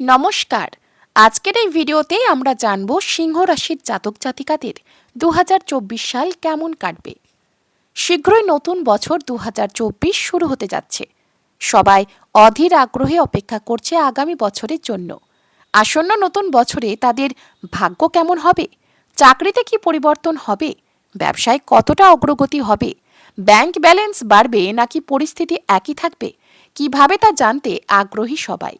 নমস্কার। আজকের এই ভিডিওতে আমরা জানব সিংহ রাশির জাতক জাতিকাদের দু হাজার চব্বিশ সাল কেমন কাটবে। শীঘ্রই নতুন বছর দু হাজার চব্বিশ শুরু হতে যাচ্ছে। সবাই অধীর আগ্রহে অপেক্ষা করছে আগামী বছরের জন্য। আসন্ন নতুন বছরে তাদের ভাগ্য কেমন হবে? চাকরিতে কি পরিবর্তন হবে? ব্যবসায় কতটা অগ্রগতি হবে? ব্যাংক ব্যালেন্স বাড়বে নাকি পরিস্থিতি একই থাকবে? কীভাবে তা জানতে আগ্রহী সবাই।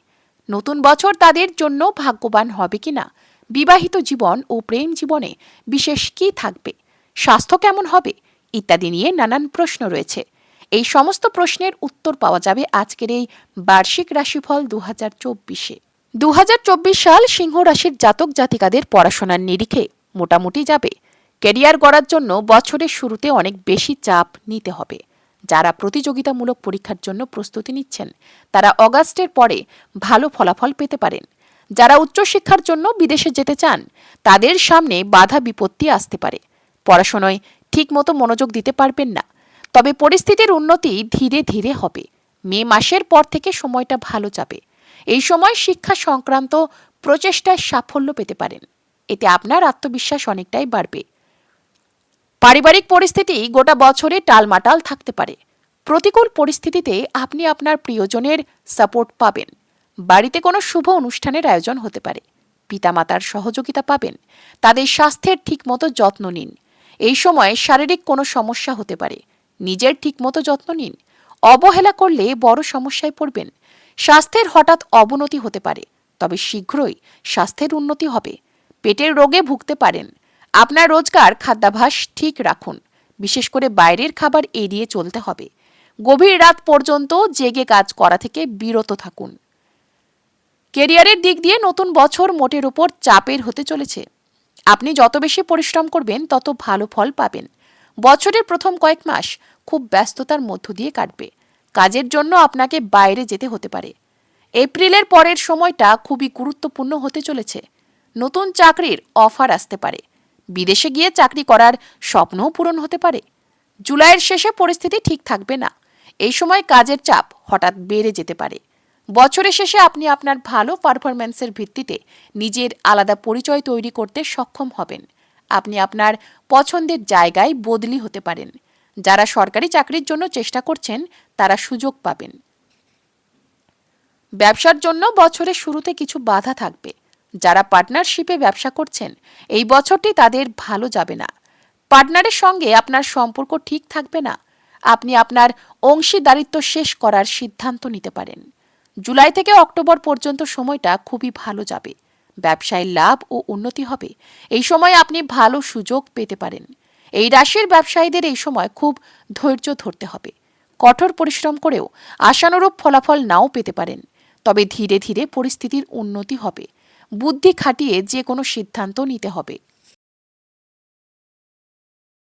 নতুন বছর তাদের জন্য ভাগ্যবান হবে কিনা? বিবাহিত জীবন ও প্রেম জীবনে বিশেষ কি থাকবে? স্বাস্থ্য কেমন হবে? ইত্যাদি নিয়ে নানান প্রশ্ন রয়েছে। এই সমস্ত প্রশ্নের উত্তর পাওয়া যাবে আজকের এই বার্ষিক রাশিফল দু হাজার চব্বিশে। দু হাজার চব্বিশ সাল সিংহ রাশির জাতক জাতিকাদের পড়াশোনার নিরিখে মোটামুটি যাবে। ক্যারিয়ার গড়ার জন্য বছরের শুরুতে অনেক বেশি চাপ নিতে হবে। যারা প্রতিযোগিতামূলক পরীক্ষার জন্য প্রস্তুতি নিচ্ছেন, তারা অগাস্টের পরে ভালো ফলাফল পেতে পারেন। যারা উচ্চশিক্ষার জন্য বিদেশে যেতে চান, তাদের সামনে বাধা বিপত্তি আসতে পারে। পড়াশোনায় ঠিকমতো মনোযোগ দিতে পারবেন না। তবে পরিস্থিতির উন্নতি ধীরে ধীরে হবে। মে মাসের পর থেকে সময়টা ভালো যাবে। এই সময় শিক্ষা সংক্রান্ত প্রচেষ্টায় সাফল্য পেতে পারেন। এতে আপনার আত্মবিশ্বাস অনেকটাই বাড়বে। পারিবারিক পরিস্থিতি গোটা বছরে টালমাটাল থাকতে পারে। প্রতিকূল পরিস্থিতিতে আপনি আপনার প্রিয়জনের সাপোর্ট পাবেন। বাড়িতে কোনো শুভ অনুষ্ঠানের আয়োজন হতে পারে। পিতামাতার সহযোগিতা পাবেন। তাদের স্বাস্থ্যের ঠিকমতো যত্ন নিন। এই সময় শারীরিক কোনো সমস্যা হতে পারে। নিজের ঠিকমতো যত্ন নিন। অবহেলা করলে বড় সমস্যায় পড়বেন। স্বাস্থ্যের হঠাৎ অবনতি হতে পারে। তবে শীঘ্রই স্বাস্থ্যের উন্নতি হবে। পেটের রোগে ভুগতে পারেন। আপনার রোজগার খাদ্যাভাস ঠিক রাখুন। বিশেষ করে বাইরের খাবার এড়িয়ে চলতে হবে। গভীর রাত পর্যন্ত জেগে কাজ করা থেকে বিরত থাকুন। কেরিয়ারের দিক দিয়ে নতুন বছর মোটের উপর চাপের হতে চলেছে। আপনি যত বেশি পরিশ্রম করবেন, তত ভালো ফল পাবেন। বছরের প্রথম কয়েক মাস খুব ব্যস্ততার মধ্য দিয়ে কাটবে। কাজের জন্য আপনাকে বাইরে যেতে হতে পারে। এপ্রিলের পরের সময়টা খুবই গুরুত্বপূর্ণ হতে চলেছে। নতুন চাকরির অফার আসতে পারে। বিদেশে গিয়ে চাকরি করার স্বপ্নও পূরণ হতে পারে। জুলাইয়ের শেষে পরিস্থিতি ঠিক থাকবে না। এই সময় কাজের চাপ হঠাৎ বেড়ে যেতে পারে। বছরের শেষে আপনি আপনার ভালো পারফরম্যান্সের ভিত্তিতে নিজের আলাদা পরিচয় তৈরি করতে সক্ষম হবেন। আপনি আপনার পছন্দের জায়গায় বদলি হতে পারেন। যারা সরকারি চাকরির জন্য চেষ্টা করছেন, তারা সুযোগ পাবেন। ব্যবসার জন্য বছরের শুরুতে কিছু বাধা থাকবে। যারা পার্টনারশিপে ব্যবসা করছেন, এই বছরটি তাদের ভালো যাবে না। পার্টনারের সঙ্গে আপনার সম্পর্ক ঠিক থাকবে না। আপনি আপনার অংশীদারিত্ব শেষ করার সিদ্ধান্ত নিতে পারেন। জুলাই থেকে অক্টোবর পর্যন্ত সময়টা খুবই ভালো যাবে। ব্যবসায় লাভ ও উন্নতি হবে। এই সময় আপনি ভালো সুযোগ পেতে পারেন। এই রাশির ব্যবসায়ীদের এই সময় খুব ধৈর্য ধরতে হবে। কঠোর পরিশ্রম করেও আশানুরূপ ফলাফল নাও পেতে পারেন। তবে ধীরে ধীরে পরিস্থিতির উন্নতি হবে। বুদ্ধি খাটিয়ে যে কোনো সিদ্ধান্ত নিতে হবে।